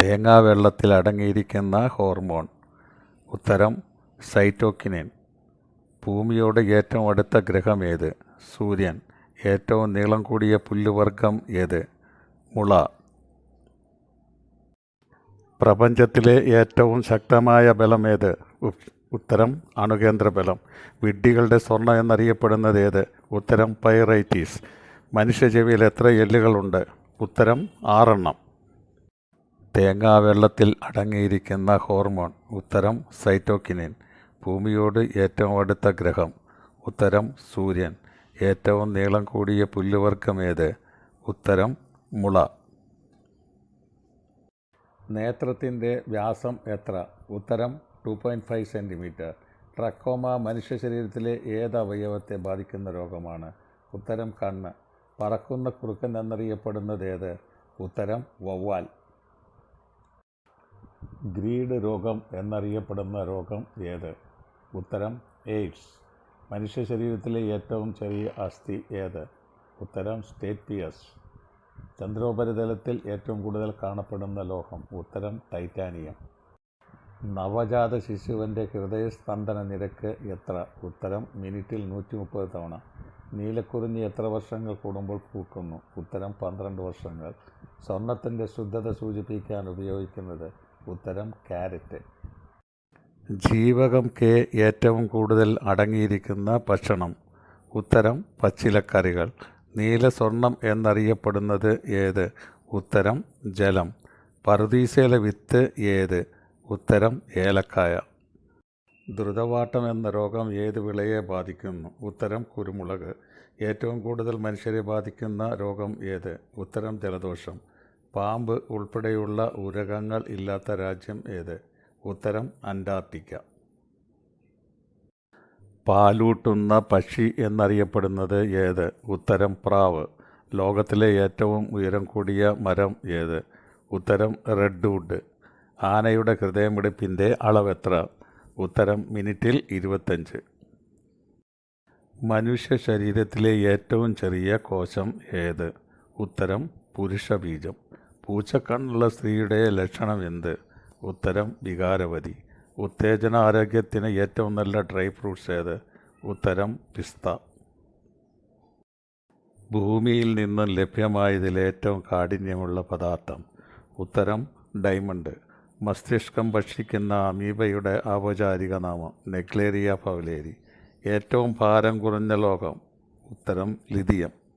തേങ്ങാവെള്ളത്തിൽ അടങ്ങിയിരിക്കുന്ന ഹോർമോൺ. ഉത്തരം സൈറ്റോക്കിനിൻ. ഭൂമിയോട് ഏറ്റവും അടുത്ത ഗ്രഹം ഏത്? സൂര്യൻ. ഏറ്റവും നീളം കൂടിയ പുല്ലുവർഗം ഏത്? മുള. പ്രപഞ്ചത്തിലെ ഏറ്റവും ശക്തമായ ബലം ഏത്? ഉത്തരം അണുകേന്ദ്ര ബലം വിഡ്ഢികളുടെ സ്വർണം എന്നറിയപ്പെടുന്നത് ഏത്? ഉത്തരം പൈറൈറ്റീസ്. മനുഷ്യ ചെവിയിൽ എത്ര എല്ലുകളുണ്ട്? ഉത്തരം ആറെണ്ണം. തേങ്ങാവെള്ളത്തിൽ അടങ്ങിയിരിക്കുന്ന ഹോർമോൺ ഉത്തരം സൈറ്റോക്കിനിൻ ഭൂമിയോട് ഏറ്റവും അടുത്ത ഗ്രഹം ഉത്തരം സൂര്യൻ ഏറ്റവും നീളം കൂടിയ പുല്ലുവർഗം ഏത് ഉത്തരം മുള. നേത്രത്തിന്റെ വ്യാസം എത്ര ഉത്തരം two point five centimetre trachoma മനുഷ്യ ശരീരത്തിലെ ഏത് അവയവത്തെ ബാധിക്കുന്ന രോഗമാണ് ഉത്തരം കണ്ണ്. പറക്കുന്ന കുറുക്കൻ എന്നറിയപ്പെടുന്നത് ഏത് ഉത്തരം വവ്വാൽ. ഗ്രീഡ് രോഗം എന്നറിയപ്പെടുന്ന രോഗം ഏത്? ഉത്തരം എയ്ഡ്സ്. മനുഷ്യ ശരീരത്തിലെ ഏറ്റവും ചെറിയ അസ്ഥി ഏത്? ഉത്തരം സ്റ്റേറ്റിയസ് ചന്ദ്രോപരിതലത്തിൽ ഏറ്റവും കൂടുതൽ കാണപ്പെടുന്ന ലോഹം. ഉത്തരം ടൈറ്റാനിയം. നവജാത ശിശുവിന്റെ ഹൃദയസ്പന്ദന നിരക്ക് എത്ര? ഉത്തരം മിനിറ്റിൽ നൂറ്റി മുപ്പത് തവണ. നീലക്കുറിഞ്ഞി എത്ര വർഷങ്ങൾ കൂടുമ്പോൾ പൂക്കുന്നു? ഉത്തരം പന്ത്രണ്ട് വർഷങ്ങൾ. സ്വർണത്തിന്റെ ശുദ്ധത സൂചിപ്പിക്കാൻ ഉപയോഗിക്കുന്നത് ഉത്തരം ക്യാരറ്റ്. ജീവകം കെ ഏറ്റവും കൂടുതൽ അടങ്ങിയിരിക്കുന്ന ഭക്ഷണം. ഉത്തരം പച്ചിലക്കറികൾ. നീല സ്വർണം എന്നറിയപ്പെടുന്നത് ഏത്? ഉത്തരം ജലം. പറുദീസയിലെ വിത്ത് ഏത്? ഉത്തരം ഏലക്കായ. ദ്രുതവാട്ടം എന്ന രോഗം ഏത് വിളയെ ബാധിക്കുന്നു? ഉത്തരം കുരുമുളക്. ഏറ്റവും കൂടുതൽ മനുഷ്യരെ ബാധിക്കുന്ന രോഗം ഏത്? ഉത്തരം ജലദോഷം. പാമ്പ് ഉൾപ്പെടെയുള്ള ഉരകങ്ങൾ ഇല്ലാത്ത രാജ്യം ഏത്? ഉത്തരം അന്റാർട്ടിക്ക. പാലൂട്ടുന്ന പക്ഷി എന്നറിയപ്പെടുന്നത് ഏത്? ഉത്തരം പ്രാവ്. ലോകത്തിലെ ഏറ്റവും ഉയരം കൂടിയ മരം ഏത്? ഉത്തരം റെഡ്വുഡ്. ആനയുടെ ഹൃദയമിടിപ്പിന്റെ അളവെത്ര? ഉത്തരം മിനിറ്റിൽ ഇരുപത്തഞ്ച്. മനുഷ്യ ശരീരത്തിലെ ഏറ്റവും ചെറിയ കോശം ഏത്? ഉത്തരം പുരുഷബീജം. പൂച്ചക്കണ്ണുള്ള സ്ത്രീയുടെ ലക്ഷണം എന്ത് ഉത്തരം വികാരവതി. ഉത്തേജന ആരോഗ്യത്തിന് ഏറ്റവും നല്ല ഡ്രൈ ഫ്രൂട്ട്സ് ഏത്? ഉത്തരം പിസ്ത. ഭൂമിയിൽ നിന്നും ലഭ്യമായതിൽ ഏറ്റവും കാഠിന്യമുള്ള പദാർത്ഥം. ഉത്തരം ഡയമണ്ട്. മസ്തിഷ്കം ഭക്ഷിക്കുന്ന അമീബയുടെ ഔപചാരിക നാമം നെക്ലേറിയ പവലേരി ഏറ്റവും ഭാരം കുറഞ്ഞ ലോകം. ഉത്തരം ലിഥിയം.